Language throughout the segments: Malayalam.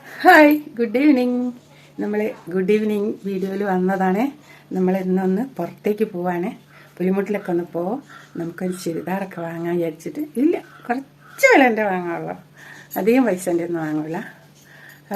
ഹായ് ഗുഡ് ഈവനിങ് നമ്മൾ ഗുഡ് ഈവനിങ് വീഡിയോയിൽ വന്നതാണ്. നമ്മൾ ഇന്നൊന്ന് പുറത്തേക്ക് പോവാണ്. പുലിമുട്ടിലൊക്കെ ഒന്ന് പോവും. നമുക്കൊരു ചുരിദാറൊക്കെ വാങ്ങാൻ വിചാരിച്ചിട്ട് ഇല്ല കുറച്ച് വില എന്റെ വാങ്ങാനുള്ളൂ അധികം പൈസ എന്റെ ഒന്നും വാങ്ങില്ല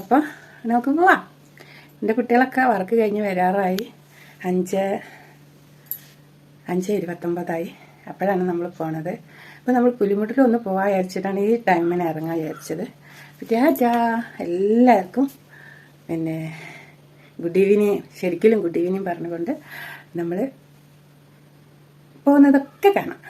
അപ്പോൾ നമുക്ക് പോവാം. എന്റെ കുട്ടികളൊക്കെ വർക്ക് കഴിഞ്ഞ് വരാറായി. അഞ്ച് അഞ്ച് ഇരുപത്തൊമ്പതായി. അപ്പോഴാണ് നമ്മൾ പോണത്. അപ്പോൾ നമ്മൾ പുലിമുട്ടിലൊന്ന് പോവാൻ വിചാരിച്ചിട്ടാണ് ഈ ടൈമിന് ഇറങ്ങാൻ വിചാരിച്ചത്. രാജാ എല്ലാവർക്കും പിന്നെ ഗുഡ് ഈവനിങ് ശരിക്കും ഗുഡ് ഈവനിങ് പറഞ്ഞുകൊണ്ട് നമ്മൾ പോകുന്നതൊക്കെ കാണാം.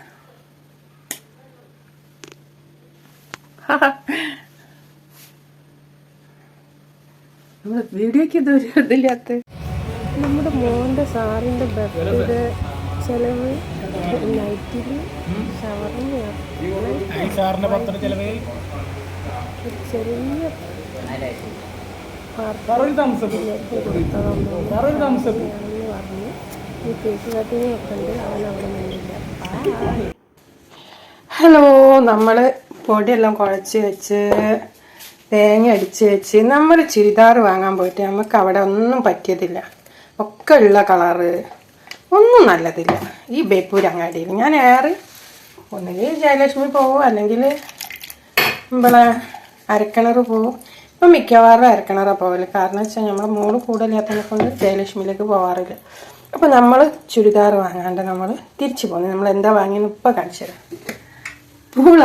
നമ്മൾ വീഡിയോക്ക് ഇതൊരു ഇതില്ലാത്ത നമ്മുടെ മോന്റെ സാറിന്റെ ബർത്ത്ഡേ ചെലവ് നൈറ്റിൽ ഷവർമ്മ സാറിന്റെ പത്തിന് ചെലവ് ചെറിയ സാറൊരു താമസം കൊടുത്തതെന്ന് സാറൊരു താമസം പറഞ്ഞു ഈ കേക്ക് കട്ടിങ് ഒക്കെ ഉണ്ട് അവൻ അവിടെ നിന്നില്ല. ഹലോ നമ്മൾ പൊടിയെല്ലാം കുഴച്ച് വെച്ച് തേങ്ങ അടിച്ച് വെച്ച് നമ്മൾ ചുരിദാർ വാങ്ങാൻ പോയിട്ട് നമുക്ക് അവിടെ ഒന്നും പറ്റിയതില്ല. ഒക്കെ ഉള്ള കളറ്. ഒന്നും നല്ലതില്ല. ഈ ബേപ്പൂർ അങ്ങാടിയിൽ ഞാൻ ഏറെ ഒന്നുകിൽ ജയലക്ഷ്മി പോവും അല്ലെങ്കിൽ നമ്മളെ അരക്കിണർ പോവും. ഇപ്പം മിക്കവാറും അരക്കിണറാണ് പോകൽ കാരണം വെച്ചാൽ നമ്മൾ മോൾ കൂടുതലാത്തതിനെ കൊണ്ട് ജയലക്ഷ്മിയിലേക്ക് പോവാറില്ല. അപ്പോൾ നമ്മൾ ചുരിദാർ വാങ്ങാണ്ട് നമ്മൾ തിരിച്ചു പോകുന്നു നമ്മൾ എന്താ വാങ്ങിയെന്ന് ഇപ്പം കാണിച്ചു തരാം. പൂള.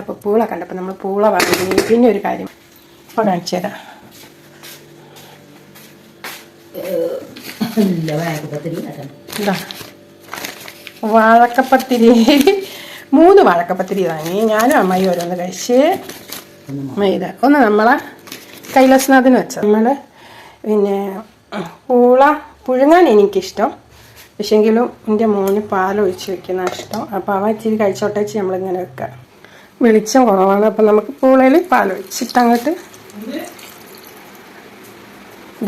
അപ്പോൾ പൂള കണ്ടപ്പോൾ നമ്മൾ പൂള വാങ്ങി. പിന്നെ ഒരു കാര്യം ഇപ്പോൾ കാണിച്ചു തരാം. വാഴക്കപ്പത്തിരി. മൂന്ന് വാഴക്കപ്പത്തിരി വാങ്ങി. ഞാനും അമ്മായി ഓരോന്ന് കഴിച്ച് മൈദ. ഒന്ന് നമ്മളെ കൈലാസനാഥിന് വെച്ച നമ്മൾ പിന്നെ പൂള പുഴുങ്ങാൻ എനിക്കിഷ്ടം. പക്ഷെങ്കിലും എന്റെ മോന് പാലൊഴിച്ച് വെക്കുന്ന ഇഷ്ടം. അപ്പോൾ അവ ഇച്ചിരി കഴിച്ചോട്ടെ വെച്ച് നമ്മളിങ്ങനെ വെക്കുക വെളിച്ചം കുറവാണ്. അപ്പം നമുക്ക് പൂളയിൽ പാലൊഴിച്ചിട്ട് അങ്ങോട്ട്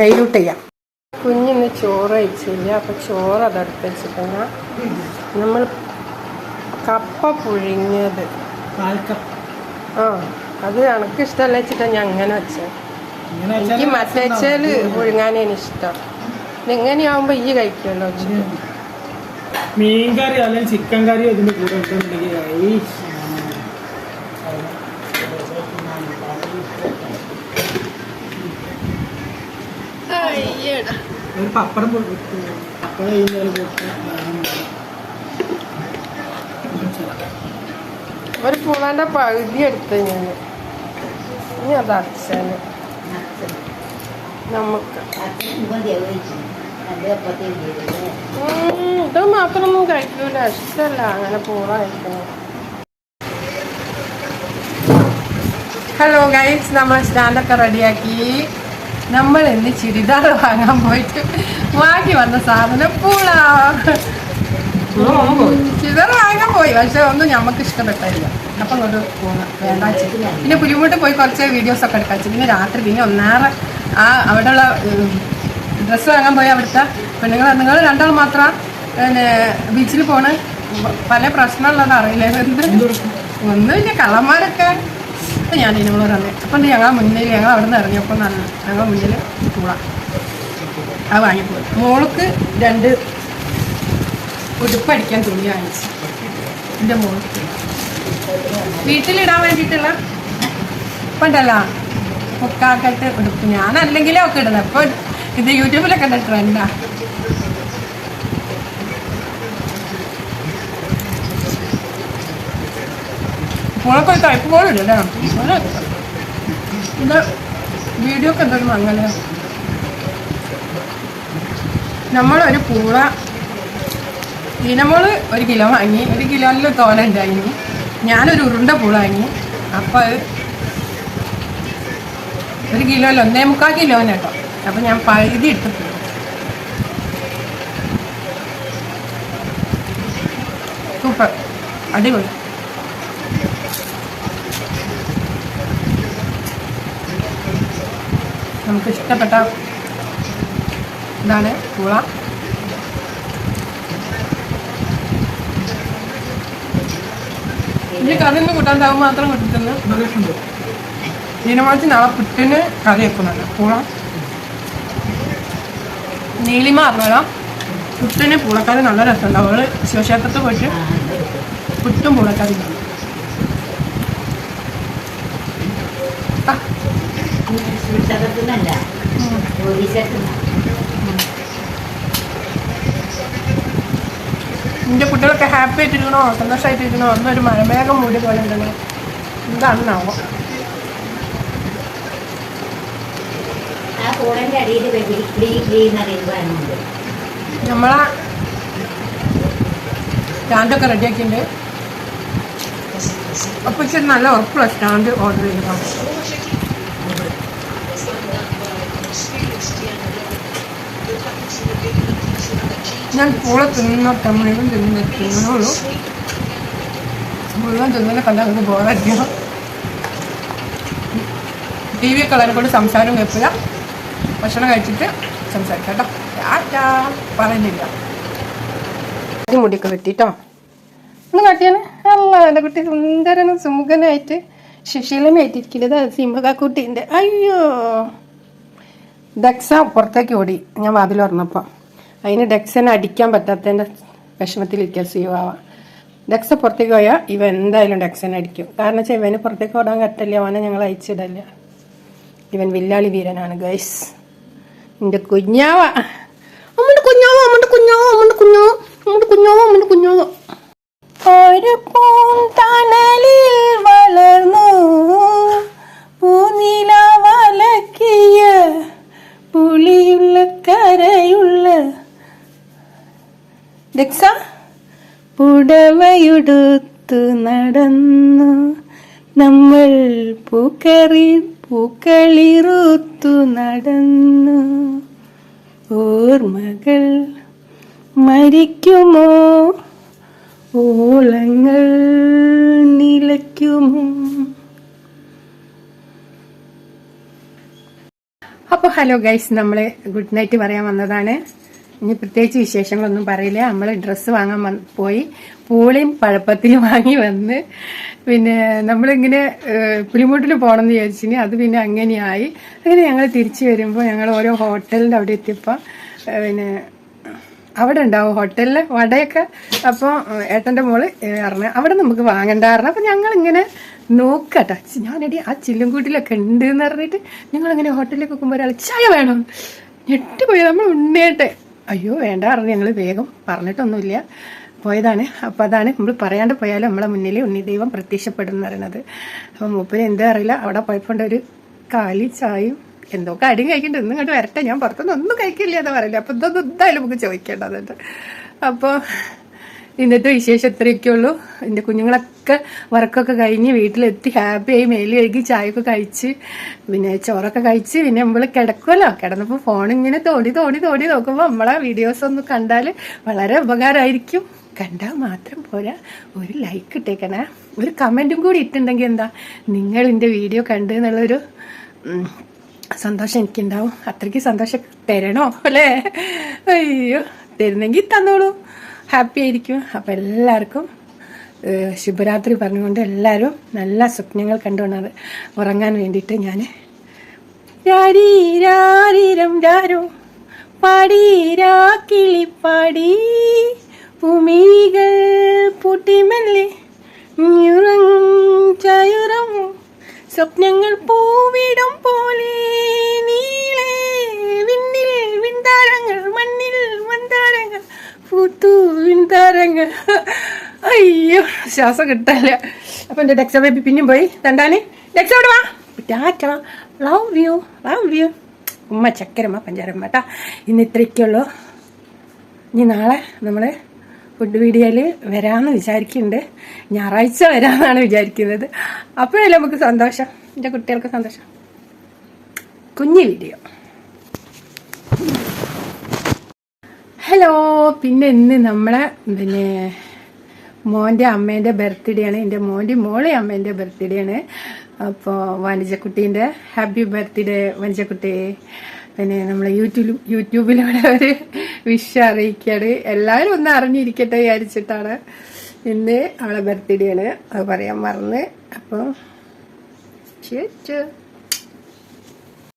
ഡൈലൂട്ട് ചെയ്യാം. കുഞ്ഞിന്ന് ചോറ് കഴിച്ചില്ല. അപ്പം ചോറ് അതെടുത്ത് വെച്ചിട്ടുള്ള നമ്മൾ കപ്പ പുഴുങ്ങിയത്. ആ. അത് എനക്ക് ഇഷ്ടമല്ല വെച്ചിട്ടാണ് ഞാൻ അങ്ങനെ വെച്ചത് ഇങ്ങനെ എനിക്ക് മറ്റേച്ചാൽ പുഴുങ്ങാനാണ് ഇഷ്ടം. ഇങ്ങനെയാവുമ്പോ ഈ കഴിക്കുമല്ലോ മീൻ കറി അല്ലെങ്കിൽ ചിക്കൻ കറി ഇതിന്റെ കൂടെ ഒരു പപ്പടം പപ്പടം ഒരു പുളാന്റെ പകുതി എടുത്ത് ഞാൻ ഇനി അത് നമുക്ക്. ഇത് മാത്രമൊന്നും കഴിക്കൂല. ഇഷ്ടമല്ല അങ്ങനെ കഴിക്കുന്നത് ഹലോ ഗൈസ് നമ്മൾ സ്റ്റാൻഡൊക്കെ റെഡിയാക്കി. നമ്മൾ ഇന്ന് ചുരിദാർ വാങ്ങാൻ പോയിട്ട് വാങ്ങി വന്ന സാധനം പൂള. ചുരിദാർ വാങ്ങാൻ പോയി പക്ഷെ ഒന്നും നമുക്ക് ഇഷ്ടപ്പെട്ടില്ല അപ്പം ഒരു വേണ്ട. പിന്നെ പുലിമുട്ട് പോയി കുറച്ച് വീഡിയോസ് ഒക്കെ എടുക്കാൻ. പിന്നെ രാത്രി പിന്നെ ഒന്നേറെ ആ അവിടെ ഉള്ള ഡ്രസ്സ് വാങ്ങാൻ പോയി അവിടുത്തെ പെണ്ണുങ്ങൾ നിങ്ങൾ രണ്ടാൾ മാത്രം പിന്നെ ബീച്ചിൽ പോണ്? പല പ്രശ്നമുള്ളത് അറിയില്ല. ഒന്നുമില്ല കള്ളന്മാരൊക്കെ. ഞാൻ ഇതിനോട് പറഞ്ഞു അപ്പം ഞങ്ങൾ മുന്നിൽ ഞങ്ങൾ അവിടെ നിന്ന് ഇറങ്ങിയപ്പോൾ നല്ല ഞങ്ങൾ മുന്നിൽ കൂടാം. അത് വാങ്ങിപ്പോയി. മോൾക്ക് രണ്ട് ഉടുപ്പടിക്കാൻ തുണി വാങ്ങിച്ചു. എന്റെ മോൾ വീട്ടിലിടാൻ വേണ്ടിയിട്ടുള്ള ഉപ്പുണ്ടല്ലോ. മുക്കാക്കെട്ട് ഉടുപ്പ്. ഞാൻ അല്ലെങ്കിലേ ഒക്കെ ഇടുന്നത് അപ്പോൾ ഇത് യൂട്യൂബിലൊക്കെ ഉണ്ട് ട്രെൻഡാ. ഇപ്പോഴൊക്കെ ഒരു തഴപ്പ് പോലും ഇല്ല ഇത് വീഡിയോ ഒക്കെ എന്തൊക്കെ അങ്ങനെ നമ്മളൊരു പൂള ഇനമോൾ ഒരു കിലോ വാങ്ങി ഒരു കിലോയിൽ തോന ഉണ്ടായിരുന്നു ഞാനൊരു ഉരുണ്ട പൂള വാങ്ങി. അപ്പോൾ ഒരു കിലോയിൽ ഒന്നേ മുക്കാൽ കിലോന് കേട്ടോ അപ്പം ഞാൻ പകുതി ഇട്ട് പോകും സൂപ്പർ. അടിപൊളി. നമുക്ക് ഇഷ്ടപ്പെട്ട ഇതാണ് പൂള. കറിയൊന്നും കൂട്ടാൻ താവ് മാത്രം രസമുണ്ട് തീരുമാനിച്ച് നാളെ പുട്ടിന് കറി വെക്കുന്നുണ്ട്. പൂള. നീലിമ പറഞ്ഞതാ പുട്ടിന് പൂളക്കറി നല്ല രസമുണ്ട്. അവൾ ശിവക്ഷേത്രത്തിൽ പോയിട്ട് പുട്ടും പൂളക്കറി തിന്നു. ആ, നിന്റെ കുട്ടികളൊക്കെ ഹാപ്പി ആയിട്ടിരിക്കണോ? സന്തോഷമായിട്ടിരിക്കണോ ഒന്നൊരു മഴമേഘം മൂടി പോലെ ഉണ്ടല്ലോ എന്താണെന്നാവോ കൂടന്റെ അടിയിൽ നമ്മളെ സ്റ്റാൻഡൊക്കെ റെഡിയാക്കിയിട്ടുണ്ട് അപ്പം ഇച്ചിരി നല്ല ഉറപ്പുള്ള സ്റ്റാൻഡ് ഓർഡർ ചെയ്തതാണ്. ഞാൻ പൂള തിന്ന തമിഴും തിന്ന് തിന്നണുള്ളൂ മുഴുവൻ തിന്നലെ കണ്ടാൽ നമുക്ക് ബോറടിക്കണം ടി വി കളറിനെ കൊണ്ട് സംസാരം കേൾപ്പില്ല. ഭക്ഷണം കഴിച്ചിട്ട് സംസാരിക്കാം കേട്ടോ. ടാറ്റാ. പറയുന്നില്ല. മുടിയൊക്കെ വെട്ടിട്ടോ ഒന്ന് കാട്ടിയാണ് അല്ല എന്റെ കുട്ടി സുന്ദരനും സുമുഖനായിട്ട് ശിശീലമായിട്ടിരിക്കുന്നത് സിംഹകാക്കുട്ടീന്റെ. അയ്യോ. ദക്ഷ പുറത്തേക്ക് ഓടി. ഞാൻ വാതിൽ തുറന്നപ്പോൾ അതിന് ഡെക്സനെ അടിക്കാൻ പറ്റാത്തതിന്റെ വിഷമത്തിലിരിക്കുക സിവാവ ഡെക്സ പുറത്തേക്ക് പോയാൽ ഇവ എന്തായാലും ഡെക്സനെ അടിക്കും. കാരണം വെച്ചാൽ ഇവന് പുറത്തേക്ക് ഓടാൻ പറ്റില്ല അവനെ ഞങ്ങൾ അയച്ചിടല്ല ഇവൻ വില്ലാളി വീരനാണ് ഗൈസ് എന്റെ കുഞ്ഞാവ. അമ്മയുടെ കുഞ്ഞാവോ അമ്മയുടെ കുഞ്ഞാവോ അമ്മയുടെ കുഞ്ഞോ അമ്മയുടെ കുഞ്ഞാവോ അമ്മയുടെ കുഞ്ഞാവോ. ഒരു പൂന്തണലിൽ ദക്സ പുടവയുടുത്തു നടന്നു നമ്മൾ പൂക്കറി പൂക്കളിറുത്തു നടന്നു. ഓർമ്മകൾ മരിക്കുമോ? ഓളങ്ങൾ നിലയ്ക്കുമോ? അപ്പോൾ ഹലോ ഗൈസ് നമ്മൾ ഗുഡ് നൈറ്റ് പറയാൻ വന്നതാണ്. ഇനി പ്രത്യേകിച്ച് വിശേഷങ്ങളൊന്നും പറയില്ല. നമ്മൾ ഡ്രസ്സ് വാങ്ങാൻ പോയി. പൂളിയും പഴപ്പത്തിലും വാങ്ങി വന്ന് പിന്നെ നമ്മളിങ്ങനെ പുലിമുട്ടിൽ പോകണം എന്ന് വിചാരിച്ചിന്. അത് പിന്നെ അങ്ങനെയായി. അങ്ങനെ ഞങ്ങൾ തിരിച്ചു വരുമ്പോൾ ഞങ്ങൾ ഓരോ ഹോട്ടലിന്റെ അവിടെ എത്തിയപ്പോൾ പിന്നെ അവിടെ ഉണ്ടാവും ഹോട്ടലിൽ വടയൊക്കെ. അപ്പോൾ ഏട്ടന്റെ മോൾ പറഞ്ഞു അവിടെ നമുക്ക് വാങ്ങണ്ടായിരുന്നു അപ്പം ഞങ്ങളിങ്ങനെ നോക്കട്ടെ. ഞാനടി ആ ചില്ലുംകൂട്ടിലൊക്കെ ഉണ്ട് എന്ന് പറഞ്ഞിട്ട് ഞങ്ങളിങ്ങനെ ഹോട്ടലിലേക്ക് നോക്കുമ്പോൾ ഒരാൾ ചായ വേണം. ഞെട്ടിപ്പോയി. നമ്മൾ ഉണ്ണേട്ടെ അയ്യോ വേണ്ട പറഞ്ഞു ഞങ്ങൾ വേഗം പറഞ്ഞിട്ടൊന്നുമില്ല. പോയതാണ്. അപ്പം അതാണ് നമ്മൾ പറയാണ്ട് പോയാലും നമ്മളെ മുന്നിൽ ഉണ്ണി ദൈവം പ്രത്യക്ഷപ്പെടും പറയുന്നത് അപ്പം മൂപ്പര് എന്താ അറിയില്ല. അവിടെ പോയപ്പോണ്ട് ഒരു കാലി ചായയും എന്തോ കാര്യം കഴിക്കണ്ട. ഇന്ന് ഇങ്ങോട്ട് വരട്ടെ. ഞാൻ പുറത്തുനിന്ന് ഒന്നും കഴിക്കില്ല എന്ന് പറയില്ല. അപ്പം ഇതൊന്നും എന്തായാലും നമുക്ക് ചോദിക്കേണ്ടതുണ്ട്. അപ്പോൾ ഇന്നത്തെ വിശേഷം ഇത്രയൊക്കെ ഉള്ളൂ. എന്റെ കുഞ്ഞുങ്ങളൊക്കെ വർക്കൊക്കെ കഴിഞ്ഞ് വീട്ടിലെത്തി ഹാപ്പിയായി മേൽ കഴുകി ചായയൊക്കെ കഴിച്ച് പിന്നെ ചോറൊക്കെ കഴിച്ച് പിന്നെ നമ്മൾ കിടക്കുമല്ലോ കിടന്നപ്പോൾ ഫോൺ ഇങ്ങനെ തോണ്ടി തോണ്ടി തോണ്ടി നോക്കുമ്പോൾ നമ്മളെ വീഡിയോസ് ഒന്ന് കണ്ടാൽ വളരെ ഉപകാരമായിരിക്കും. കണ്ടാൽ മാത്രം പോരാ. ഒരു ലൈക്ക് ഇട്ടേക്കണേ. ഒരു കമന്റും കൂടി ഇട്ടുണ്ടെങ്കിൽ എന്താ? നിങ്ങൾ എന്റെ വീഡിയോ കണ്ടു എന്നുള്ളൊരു സന്തോഷം എനിക്കുണ്ടാവും. അത്രയ്ക്ക് സന്തോഷം തരണോ? അല്ലേ? അയ്യോ തരുന്നെങ്കിൽ തന്നോളൂ. ഹാപ്പി ആയിരിക്കും. അപ്പം എല്ലാവർക്കും ശുഭരാത്രി പറഞ്ഞുകൊണ്ട് എല്ലാവരും നല്ല സ്വപ്നങ്ങൾ കണ്ടുകൊണ്ട് ഉറങ്ങാൻ വേണ്ടിയിട്ട് ഞാൻ രാരീരാരീരം ഭൂമികൾ പൂട്ടിമെല്ലെ ചയുറം സ്വപ്നങ്ങൾ പൂവിടം പോലെ നീളെ വിന്താരങ്ങൾ മണ്ണിൽ മൺതാരങ്ങൾ പൂത്തൂവിൻ താരങ്ങൾ. അയ്യോ ശ്വാസം കിട്ടല്ല അപ്പൊ എന്റെ ഡെക്സ ബേബി പിന്നെയും പോയി. തണ്ടാനെ ഡെക്സ അവിടെ വാ? Tata love you love you ഉമ്മ ചക്കരമ്മ പഞ്ചാരമ്മ കേട്ടാ ഇന്ന് ഇത്രയൊക്കെയുള്ളൂ ഇനി നാളെ നമ്മൾ ഫുഡ് വീഡിയോയിൽ വരാമെന്ന് വിചാരിക്കുന്നുണ്ട് ഞായറാഴ്ച വരാമെന്നാണ് വിചാരിക്കുന്നത്. അപ്പോഴല്ലേ നമുക്ക് സന്തോഷം. എന്റെ കുട്ടികൾക്ക് സന്തോഷം. കുഞ്ഞു വീഡിയോ ഹലോ പിന്നെ ഇന്ന് നമ്മളെ പിന്നെ മോന്റെ അമ്മേന്റെ ബർത്ത്ഡേ ആണ്. എന്റെ മോന്റെ മോളെ അമ്മേന്റെ ബർത്ത്ഡേ ആണ്. അപ്പോൾ വനജക്കുട്ടീന്റെ ഹാപ്പി ബർത്ത്ഡേ വനജക്കുട്ടി പിന്നെ നമ്മൾ യൂട്യൂബിൽ യൂട്യൂബിലൂടെ ഒരു വിഷ് അറിയിക്കുകയാണ് എല്ലാവരും ഒന്ന് അറിഞ്ഞിരിക്കട്ടെ വിചാരിച്ചിട്ടാണ് ഇന്ന് അവളെ ബർത്ത്ഡേ ആണ് അത് പറയാൻ മറന്ന്. അപ്പോൾ ശരി